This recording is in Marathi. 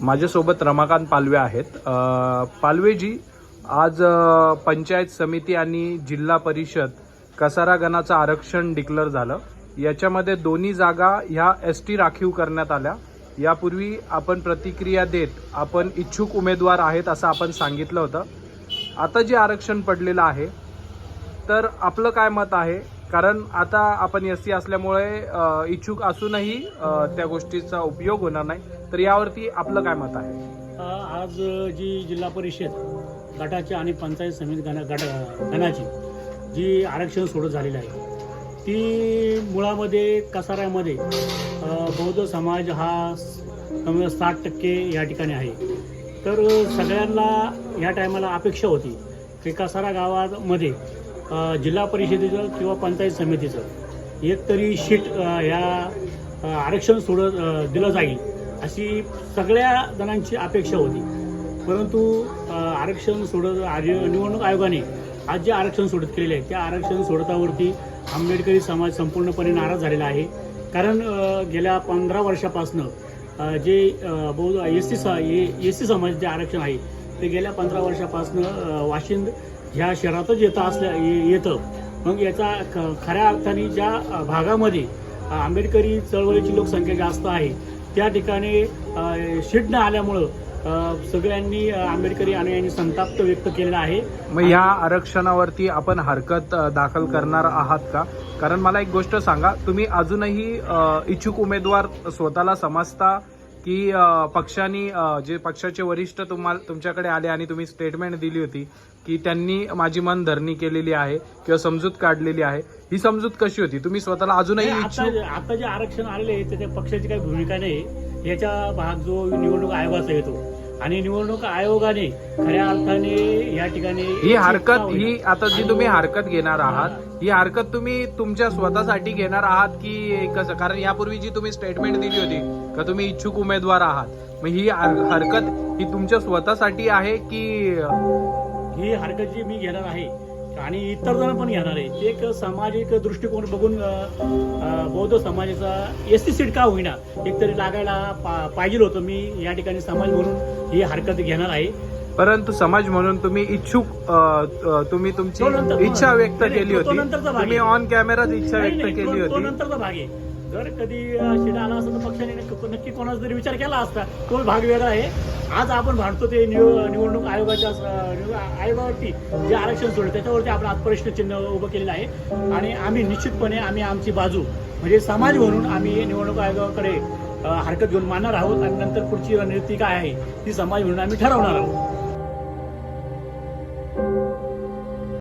माझ्यासोबत रमाकांत पालवे आहेत. पालवेजी आज पंचायत समिती आणि जिल्हा परिषद कसारा गणाचं आरक्षण डिक्लेअर झालं. याच्यामध्ये दोन्ही जागा ह्या एस टी राखीव करण्यात आल्या. यापूर्वी आपण प्रतिक्रिया देत आपण इच्छुक उमेदवार आहेत असं आपण सांगितलं होतं. आता जे आरक्षण पडलेलं आहे तर आपलं काय मत आहे? कारण आता आपण एस सी असल्यामुळे इच्छुक असूनही त्या गोष्टीचा उपयोग होणार नाही. तर यावरती आपलं काय मत आहे? आज जी जिल्हा परिषद गटाची आणि पंचायत समिती गणा गट गणाची जी आरक्षण सोडत झालेली आहे ती मुळामध्ये कसाऱ्यामध्ये बौद्ध समाज हा कमी साठ टक्के या ठिकाणी आहे. तर सगळ्यांना या टायमाला अपेक्षा होती की कसारा गावामध्ये जिल्हा परिषदेचं किंवा पंचायत समितीचं एक तरी शीट या ह्या आरक्षण सोडत दिलं जाईल. अशी सगळ्या जणांची अपेक्षा होती. परंतु आरक्षण सोडत आर्य निवडणूक आयोगाने आज जे आरक्षण सोडत केलेले आहे त्या आरक्षण सोडतावरती आंबेडकरी समाज संपूर्णपणे नाराज झालेला आहे. कारण गेल्या पंधरा वर्षापासनं जे अ, बौद्ध एस सी एस सी समाज जे आरक्षण आहे ते गेल्या पंधरा वर्षापासनं वाशिंद ह्या शहरातच येतं असल्या ये- येतं. मग याचा ख- खऱ्या अर्थाने ज्या भागामध्ये आंबेडकरी चळवळीची लोकसंख्या जास्त आहे त्या ठिकाणी शिड न आल्यामुळं सगळ्यांनी आंबेडकरी आंबेडकरी यांनी संताप व्यक्त केलेला आहे. मग ह्या आरक्षणावरती आपण हरकत दाखल करणार आहात का? कारण मला एक गोष्ट सांगा तुम्ही अजूनही इच्छुक उमेदवार स्वतःला समजता की पक्षांनी जे पक्षाचे वरिष्ठ तुम्हाला तुमच्याकडे आले आणि तुम्ही स्टेटमेंट दिली होती की त्यांनी माझी मन धरणी केलेली आहे किंवा समजूत काढलेली आहे ही समजूत कशी होती? तुम्ही स्वतःला अजूनही आता जे आरक्षण आलेले आहे त्याच्या पक्षाची काही भूमिका नाही. याचा भाग जो निवडणूक आयोगाचा येतो. आणि निवडणूक आयोगाने खऱ्या अर्थाने या ठिकाणी ही हरकत. ही आता जी तुम्ही हरकत घेणार आहात ही हरकत तुम्ही तुमच्या स्वतःसाठी घेणार आहात की कसं कारण यापूर्वी जी तुम्ही स्टेटमेंट दिली होती का तुम्ही इच्छुक उमेदवार आहात मग ही हर- हरकत ही तुमच्या स्वतःसाठी आहे की ही हरकत जी मी घेणार आहे आणि इतर जण पण घेणार आहे ते एक सामाजिक दृष्टिकोन बघून बौद्ध समाजाचा एस टी सीट का होईना एकतरी लागायला पा- पाहिजे होतं. मी या ठिकाणी समाज म्हणून ही हरकत घेणार आहे. परंतु समाज म्हणून तुम्ही इच्छुक अ, तुम्ही तुमची तो नंतर- इच्छा व्यक्त नाही, नाही, केली तो- तो होती. नंतरचा भाग तुम्ही आहे. ऑन कॅमेराच इच्छा नाही, व्यक्त नाही, केली तो होती. नंतरचा भाग आहे. जर कधी शिडा आला असता तर पक्षाने नक्की- कोणाचा तरी विचार केला असता तो भाग वेगळा आहे. आज आपण भांडतो ते निवडणूक आयोगाच्या आयोगावरती जे आरक्षण सोडलं त्याच्यावरती आपण आज प्रश्न चिन्ह उभं केलेलं आहे. आणि आम्ही निश्चितपणे आम्ही आमची बाजू म्हणजे समाज म्हणून आम्ही निवडणूक आयोगाकडे हरकत घेऊन मानणार आहोत. आणि नंतर पुढची रणनीती काय आहे ती समाज म्हणून आम्ही ठरवणार आहोत.